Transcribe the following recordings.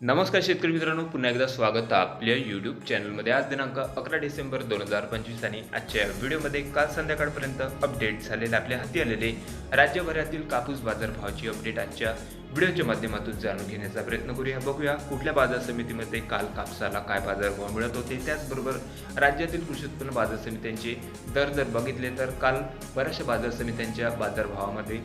नमस्कार शेतकरी मित्रांनो पुन्हा एकदा स्वागत आहे आपल्या यूट्यूब चॅनलमध्ये आज दिनांक अकरा डिसेंबर दोन हजार पंचवीस आणि आजच्या व्हिडिओमध्ये काल संध्याकाळपर्यंत अपडेट झालेले आपल्या हाती आलेले राज्यभरातील कापूस बाजारभावाची अपडेट आजच्या व्हिडिओच्या माध्यमातून जाणून घेण्याचा प्रयत्न करूया. बघूया कुठल्या बाजार समितीमध्ये काल कापसाला काय बाजारभाव मिळत होते. त्याचबरोबर राज्यातील कृषी उत्पन्न बाजार समित्यांचे दर जर बघितले तर काल बऱ्याचशा बाजार समित्यांच्या बाजारभावामध्ये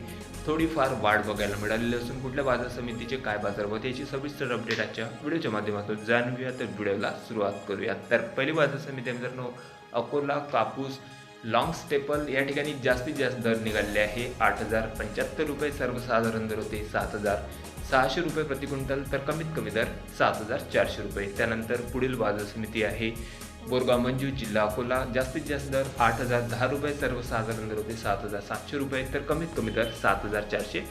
थोडीफार वाढ बघायला मिळालेली असून कुठल्या बाजार समितीचे काय बाजारभाव आहेत याची सविस्तर अपडेट आजच्या व्हिडिओच्या माध्यमातून जाणून घेऊया. तर व्हिडिओला सुरुवात करूया. तर पहिली बाजार समिती मित्रांनो अकोला कापूस लाँग स्टेपल या ठिकाणी जास्तीत जास्त दर निघालेले आहे. आठ हजार पंच्याहत्तर रुपये सर्वसाधारण दर होते. सात हजार सहाशे रुपये प्रति क्विंटल तर कमीत कमी दर सात हजार चारशे रुपये. त्यानंतर पुढील बाजार समिती आहे. बोरगाव मंजू जिल्हा अकोला. जास्तीत जास्त दर आठ हजार दहा रुपये सर्वसाधारण दर होते सात हजार सातशे रुपये तर कमीत कमी दर सात हजार चारशे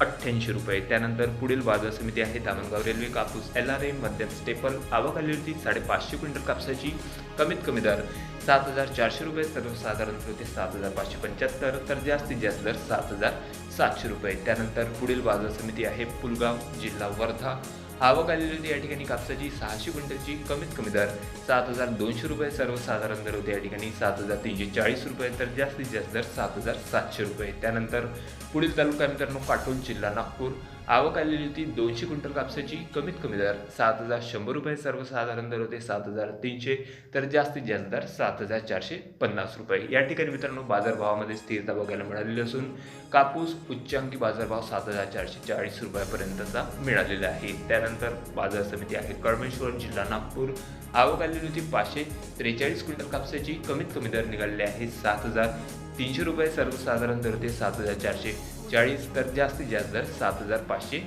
अठ्ठ्याऐंशी रुपये. त्यानंतर पुढील बाजार समिती आहे दामणगाव रेल्वे कापूस एल आर ए मध्यम स्टेपल. आवक आली होती साडेपाचशे क्विंटल कापसाची. कमीत कमी दर सात हजार चारशे रुपये. सर्वसाधारण होते सात हजार पाचशे पंच्याहत्तर. तर जास्तीत जास्त दर सात हजार सातशे रुपये. त्यानंतर पुढील बाजार समिती आहे पुलगाव जिल्हा वर्धा. आवक आलेली होती या ठिकाणी. कापसाची सहाशे क्विंटलची कमीत कमी दर सात हजार दोनशे रुपये सर्वसाधारण दर होते या ठिकाणी. सात हजार तीनशे चाळीस रुपये तर जास्तीत जास्त दर सात हजार सातशे रुपये. त्यानंतर पुढील तालुका मित्रांनो काटोल जिल्हा नागपूर. आवक आलेली होती दोनशे क्विंटल कापसाची. कमीत कमी दर सात हजार शंभर रुपये सर्वसाधारण दर होते सात हजार तीनशे तर जास्तीत जास्त दर सात हजार चारशे पन्नास रुपये. या ठिकाणी मित्रांनो बाजारभावामध्ये स्थिरता बघायला मिळालेली असून कापूस उच्चांकी बाजारभाव सात हजार चारशे चाळीस रुपयापर्यंतचा मिळालेला आहे. त्यानंतर बाजार समिती आहे कळमेश्वर जिल्हा नागपूर. आवक आलेली होती पाचशे त्रेचाळीस क्विंटल कापसाची. कमीत कमी दर निघालेले आहे सात हजार तीनशे रुपये सर्वसाधारण दर ते सात हजार चारशे. चाळीस तर जास्तीत जास्त दर सात हजार पाचशे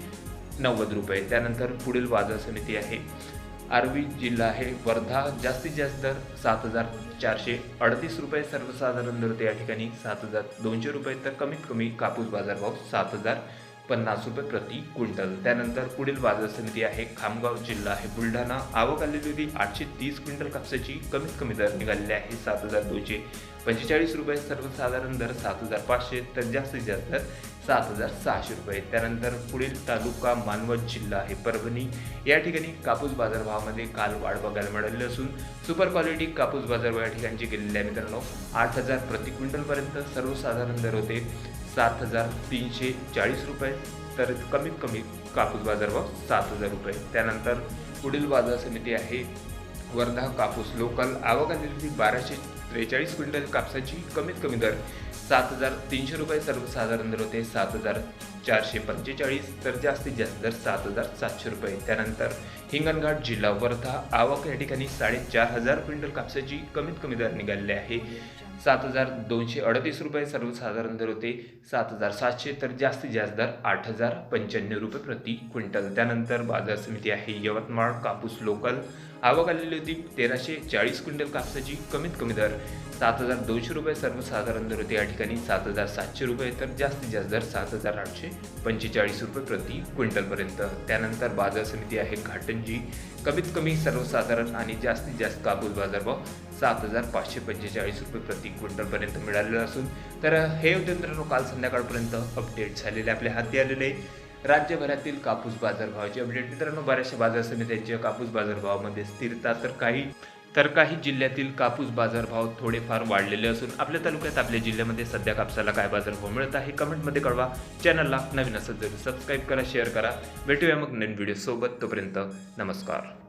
नव्वद रुपये. त्यानंतर पुढील बाजार समिती आहे. आर्वी जिल्हा आहे. वर्धा जास्तीत जास्त दर सात हजार चारशे. अडतीस रुपये सर्वसाधारण दर ते या ठिकाणी सात हजार दोनशे रुपये. तर कमीत कमी कापूस बाजारभाव सात हजार पन्नास रुपये प्रति क्विंटल. त्यानंतर पुढील बाजार समिती आहे खामगाव जिल्हा. आहे बुलढाणा आवक आलेली होती. आठशे तीस क्विंटल कापसाची कमीत कमी दर निघालेले आहे. सात हजार दोनशे पंचेचाळीस रुपये सर्वसाधारण दर सात हजार पाचशे तर जास्तीत जास्त दर सात हजार सहाशे रुपये. त्यानंतर पुढील तालुका मानवत जिल्हा आहे. परभणी या ठिकाणी कापूस बाजारभावामध्ये काल वाढ बघायला मिळाली असून सुपर क्वालिटी कापूस बाजारभाव या ठिकाणची गेलेली आहे. मित्रांनो आठ हजार प्रति क्विंटलपर्यंत सर्वसाधारण दर होते. सात हजार तीनशे चाळीस रुपये. तर कमीत कमी कापूस बाजारभाव सात हजार रुपये. त्यानंतर पुढील बाजार समिती आहे वर्धा कापूस लोकल. आवक निर्मिती बाराशे त्रेचाळीस क्विंटल कापसाची कमीत कमी दर सात हजार तीनशे रुपये सर्वसाधारण दर होते. सात हजार चारशे पंचेचाळीस तर जास्तीत जास्त दर सात हजार सातशे रुपये. त्यानंतर हिंगणघाट जिल्हा वर्धा आवक या ठिकाणी साडेचार हजार क्विंटल कापसाची कमीत कमी दर निघाले आहे. सात हजार दोनशे अडतीस रुपये सर्वसाधारण दर होते. सात हजार सातशे तर जास्तीत जास्त दर आठ हजार पंच्याण्णव रुपये प्रति क्विंटल. त्यानंतर बाजार समिती आहे यवतमाळ कापूस लोकल आवक आलेली होती. तेराशे चाळीस क्विंटल कापसाची कमीत कमी दर सात हजार दोनशे रुपये. सर्वसाधारण दर होते. या ठिकाणी सात हजार सातशे रुपये. तर जास्तीत जास्त दर सात हजार आठशे पंचेचाळीस रुपये प्रति क्विंटलपर्यंत त्यानंतर बाजार समिती आहे घाटंजी. कमीत कमी सर्वसाधारण आणि जास्तीत जास्त कापूस बाजारभाव सात हजार पाचशे पंचेचाळीस रुपये प्रति क्विंटलपर्यंत मिळालेलं असून. तर हे होते मित्रांनो काल संध्याकाळपर्यंत अपडेट झालेले आपल्या हाती आलेले. राज्यभरातील कापूस बाजारभावाचे अपडेट मित्रांनो बऱ्याचशा बाजार समित्यांच्या कापूस बाजारभावामध्ये स्थिरता तर काही तर काही जिल्ह्यातील कापूस बाजारभाव थोडेफार वाढलेले असून आपल्या तालुक्यात आपल्या जिल्ह्यामध्ये सध्या कापसाला काय बाजारभाव मिळत आहे कमेंटमध्ये कळवा. चॅनलला नवीन असत जरूर सबस्क्राईब करा शेअर करा. भेटूया मग नवीन व्हिडिओसोबत तोपर्यंत नमस्कार.